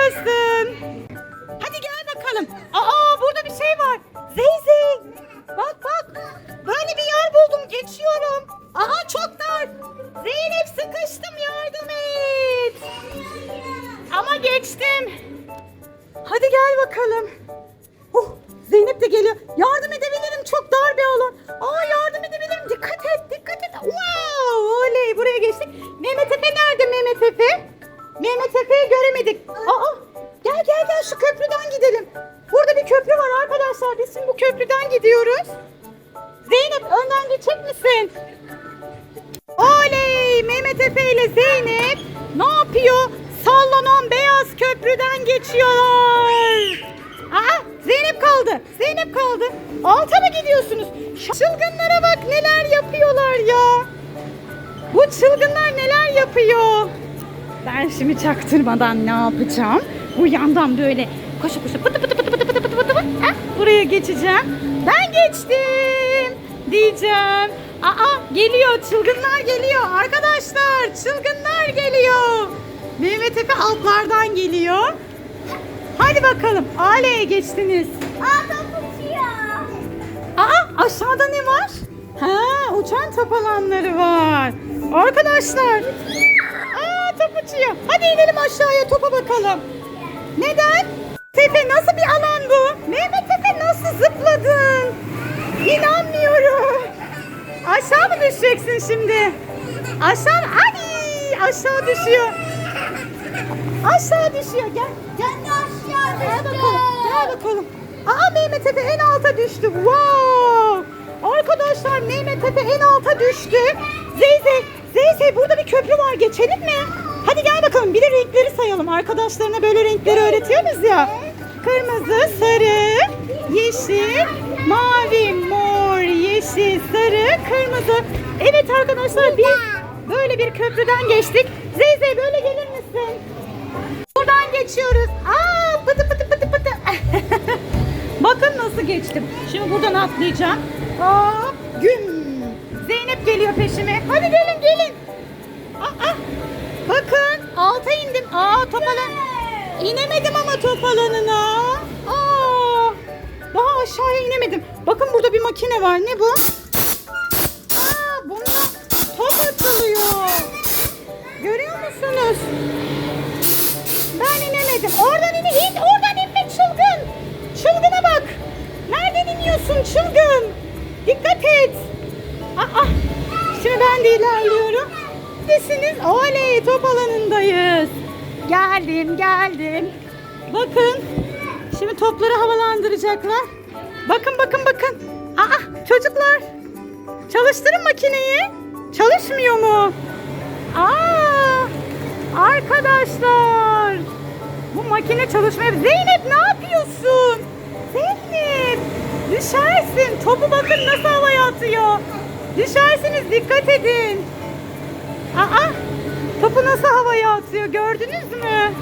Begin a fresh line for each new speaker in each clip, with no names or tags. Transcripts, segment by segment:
kızdın. Hadi gel bakalım. Aa burada bir şey var. Zeyzey. Bak bak. Böyle bir yer buldum. Geçiyorum. Aha çok dar. Zeynep sıkıştım yardım et. Ama geçtim. Hadi gel bakalım. Oh, Zeynep de geliyor. Yardım edebilirim çok dar bir alan. Burada bir köprü var arkadaşlar. Biz şimdi bu köprüden gidiyoruz. Zeynep önden geçecek misin? Oley! Mehmet Efe ile Zeynep ne yapıyor? Sallanan beyaz köprüden geçiyorlar. Aa, Zeynep kaldı. Zeynep kaldı. Alta mı gidiyorsunuz? Çılgınlara bak neler yapıyorlar ya. Bu çılgınlar neler yapıyor? Ben şimdi çaktırmadan ne yapacağım? Bu yandan böyle Koşun koşun. Pıtı pıtı pıtı pıtı pıtı pıtı pıtı pıtı. Ha, buraya geçeceğim. Ben geçtim diyeceğim. Aa geliyor çılgınlar geliyor arkadaşlar. Çılgınlar geliyor. Mehmet Efe altlardan geliyor. Hadi bakalım. Ale'ye geçtiniz.
Aa top uçuyor.
Aa aşağıda ne var? Ha uçan top alanları var. Arkadaşlar. Aa top uçuyor. Hadi inelim aşağıya topa bakalım. Neden? Tepe nasıl bir alan bu? Mehmet Tepe nasıl zıpladın? İnanmıyorum. Aşağı mı düşeceksin şimdi? Aşağı mı? Ay aşağı düşüyor. Aşağı düşüyor. Gel. Gel.
Aşağı
Gel bakalım. Gel bakalım. Aa Mehmet Efe en alta düştü. Wow. Arkadaşlar Mehmet Efe en alta düştü. Zeyze, Zeyze burada bir köprü var. Geçelim mi? Hadi gel bakalım. Bir de renkleri sayalım. Arkadaşlarına böyle renkleri öğretiyoruz ya. Kırmızı, sarı, yeşil, mavi, mor, yeşil, sarı, kırmızı. Evet arkadaşlar biz böyle bir köprüden geçtik. Zeyze böyle gelir misin? Buradan geçiyoruz. Aa pıtı pıtı pıtı pıtı. Bakın nasıl geçtim. Şimdi buradan atlayacağım. Hop güm. Zeynep geliyor peşime. Hadi gelin gelin. Aa, bakın alta indim. Aa top alan. İnemedim ama top alanına. Aa, daha aşağıya inemedim. Bakın burada bir makine var. Ne bu? Aa, bunda top atılıyor. Görüyor musunuz? Ben inemedim. Oradan in, in oradan inme çılgın. Çılgına bak. Nereden iniyorsun çılgın? Dikkat et. Aa, şimdi ben de ilerliyorum. Nesiniz? Oley top alanındayız. Geldim geldim. Bakın. Şimdi topları havalandıracaklar. Bakın bakın bakın. Aa çocuklar. Çalıştırın makineyi. Çalışmıyor mu? Aa! Arkadaşlar! Bu makine çalışmıyor. Zeynep ne yapıyorsun? Zeynep! Düşersin. Topu bakın nasıl havaya atıyor. Düşersiniz dikkat edin. Aa! Topu nasıl havaya atıyor gördünüz mü?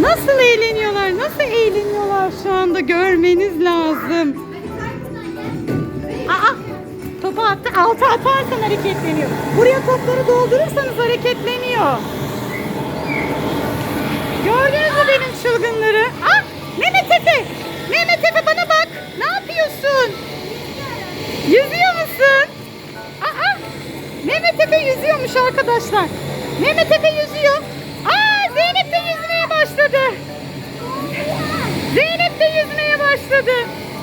Nasıl eğleniyorlar? Nasıl eğleniyorlar şu anda görmeniz lazım. Aa, topu attı. Alta atarsan hareketleniyor. Buraya topları doldurursanız hareketleniyor. Gördünüz mü benim çılgınları? Ah, Mehmet Efe. Mehmet Efe bana bak. Ne yapıyorsun? Yüzüyor musun? Aa, Mehmet Efe yüzüyormuş arkadaşlar. Mehmet Efe yüzüyor. Aa, Zeynep de yüzmeye başladı. Zeynep de yüzmeye başladı.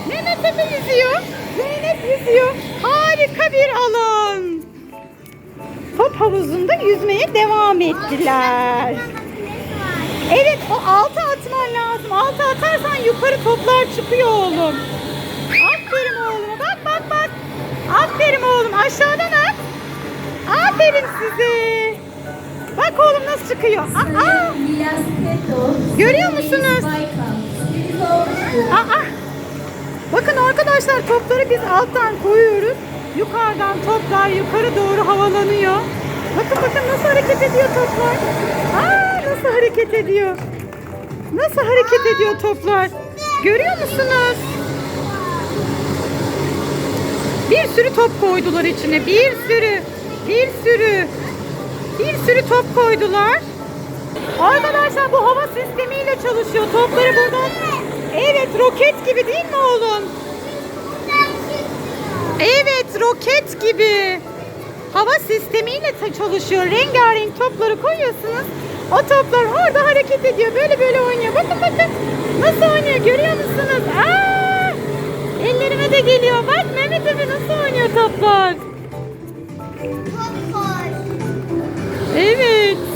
Mehmet Efe yüzüyor. Zeynep yüzüyor. Harika bir alan. Top havuzunda yüzmeye devam ettiler. Evet o altı atman lazım. Altı atarsan yukarı toplar çıkıyor oğlum. Aferin oğlum. Bak bak bak. Aferin oğlum. Aşağıdan at. Aferin size. Bak oğlum nasıl çıkıyor. Aa, Görüyor musunuz? Aa, bakın arkadaşlar topları biz alttan koyuyoruz. Yukarıdan toplar yukarı doğru havalanıyor. Bakın bakın nasıl hareket ediyor toplar. Aa, nasıl hareket ediyor? Nasıl hareket ediyor toplar? Görüyor musunuz? Bir sürü top koydular içine. Bir sürü. Bir sürü. Bir sürü top koydular. Arkadaşlar bu hava sistemiyle çalışıyor. Topları buradan... Evet roket gibi değil mi oğlum? Evet roket gibi. Hava sistemiyle çalışıyor. Rengarenk topları koyuyorsunuz. O toplar orada hareket ediyor. Böyle böyle oynuyor. Bakın bakın. Nasıl oynuyor görüyor musunuz? Aa! Ellerime de geliyor. Bak Mehmet Efe nasıl oynuyor toplar.
Top.
Evet.